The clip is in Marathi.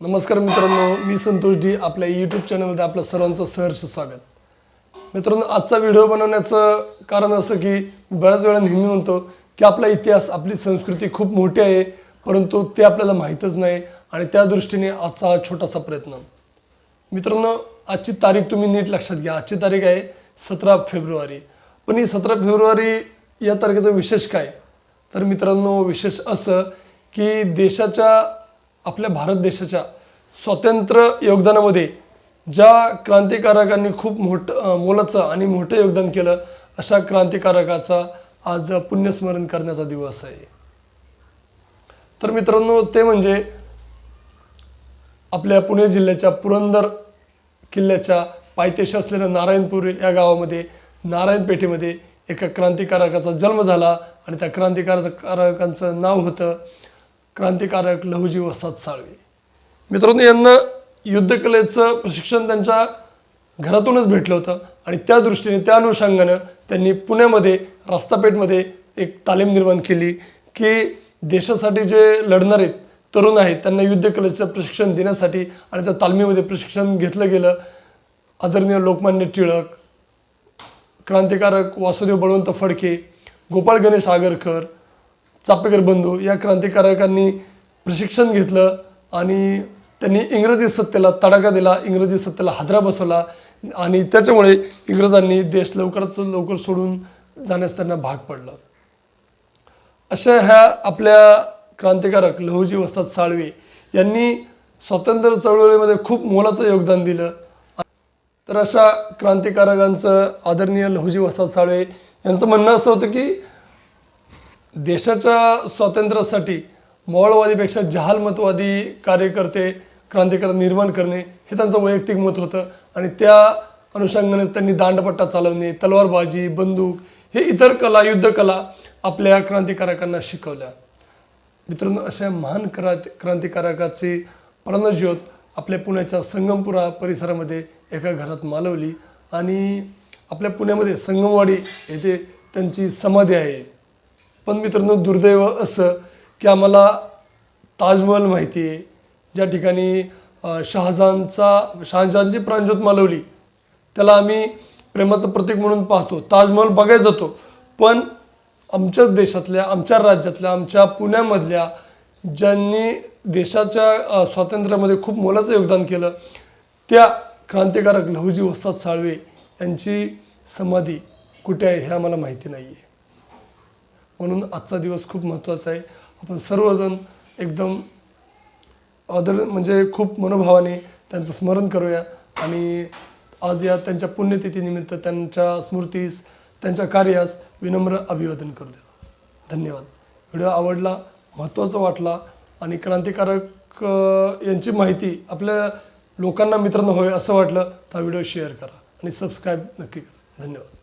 नमस्कार मित्रांनो मी संतोष डी आपल्या यूट्यूब चॅनलमध्ये आपलं सर्वांचं सहर्ष स्वागत. मित्रांनो आजचा व्हिडिओ बनवण्याचं कारण असं की बऱ्याच वेळा नेहमी म्हणतो की आपला इतिहास आपली संस्कृती खूप मोठी आहे परंतु ते आपल्याला माहीतच नाही आणि त्या दृष्टीने आजचा हा छोटासा प्रयत्न. मित्रांनो आजची तारीख तुम्ही नीट लक्षात घ्या. आजची तारीख आहे सतरा फेब्रुवारी. पण ही सतरा फेब्रुवारी या तारखेचं विशेष काय? तर मित्रांनो विशेष असं की देशाच्या आपल्या भारत देशाच्या स्वातंत्र्य योगदानामध्ये ज्या क्रांतिकारकांनी खूप मोठं मोलाचं आणि मोठं योगदान केलं अशा क्रांतिकारकाचा आज पुण्यस्मरण करण्याचा दिवस आहे. तर मित्रांनो ते म्हणजे आपल्या पुणे जिल्ह्याच्या पुरंदर किल्ल्याच्या पायथ्याशी असलेल्या नारायणपूर या गावामध्ये नारायण पेठेमध्ये एका क्रांतिकारकाचा जन्म झाला आणि त्या क्रांतिकारकांचं नाव होतं क्रांतिकारक लहुजी वस्ताद साळवे. मित्रांनो यांना युद्धकलेचं प्रशिक्षण त्यांच्या घरातूनच भेटलं होतं आणि त्या दृष्टीने त्या अनुषंगानं त्यांनी पुण्यामध्ये रास्तापेठमध्ये एक तालीम निर्माण केली की देशासाठी जे लढणारे तरुण आहेत त्यांना युद्धकलेचं प्रशिक्षण देण्यासाठी आणि त्या तालमीमध्ये प्रशिक्षण घेतलं गेलं. आदरणीय लोकमान्य टिळक क्रांतिकारक वासुदेव बळवंत फडके गोपाळ गणेश आगरकर चापेकर बंधू या क्रांतिकारकांनी प्रशिक्षण घेतलं आणि त्यांनी इंग्रजी सत्तेला तडाखा दिला इंग्रजी सत्तेला हादरा बसवला आणि त्याच्यामुळे इंग्रजांनी देश लवकरात लवकर सोडून जाण्यास त्यांना भाग पडलं. अशा ह्या आपल्या क्रांतिकारक लहुजी वस्ताद साळवे यांनी स्वातंत्र्य चळवळीमध्ये खूप मोलाचं योगदान दिलं. तर अशा क्रांतिकारकांचं आदरणीय लहुजी वस्ताद साळवे यांचं म्हणणं असं होतं की देशाच्या स्वातंत्र्यासाठी मोळवादीपेक्षा जहालमतवादी कार्यकर्ते क्रांतिकारक निर्माण करणे हे त्यांचं वैयक्तिक मत होतं. आणि त्या अनुषंगाने त्यांनी दांडपट्टा चालवणे तलवारबाजी बंदूक हे इतर कला युद्धकला आपल्या क्रांतिकारकांना शिकवल्या. मित्रांनो अशा महान क्रा क्रांतिकारकाची प्राणज्योत आपल्या पुण्याच्या संगमपुरा परिसरामध्ये एका घरात मालवली. आणि आपल्या पुण्यामध्ये संगमवाडी येथे त्यांची समाधी आहे. पण मित्रांनो दुर्दैव असं की आम्हाला ताजमहल माहिती आहे. ज्या ठिकाणी शहाजहानचा शहाजहानची प्राणज्योत मालवली त्याला आम्ही प्रेमाचं प्रतीक म्हणून पाहतो. ताजमहल बघायला जातो. पण आमच्याच देशातल्या आमच्या राज्यातल्या आमच्या पुण्यामधल्या ज्यांनी देशाच्या स्वातंत्र्यामध्ये खूप मोलाचं योगदान केलं त्या क्रांतिकारक लहुजी वस्ताद साळवे यांची समाधी कुठे आहे हे आम्हाला माहिती नाही आहे म्हणून आजचा दिवस खूप महत्त्वाचा आहे. आपण सर्वजण एकदम आदर म्हणजे खूप मनोभावाने त्यांचं स्मरण करूया. आणि आज या त्यांच्या पुण्यतिथीनिमित्त त्यांच्या स्मृतीस त्यांच्या कार्यास विनम्र अभिवादन करू द्या धन्यवाद. व्हिडिओ आवडला महत्त्वाचा वाटला आणि क्रांतिकारक यांची माहिती आपल्या लोकांना मित्रांनो होय असं वाटलं तर व्हिडिओ शेअर करा आणि सबस्क्राईब नक्की करा. धन्यवाद.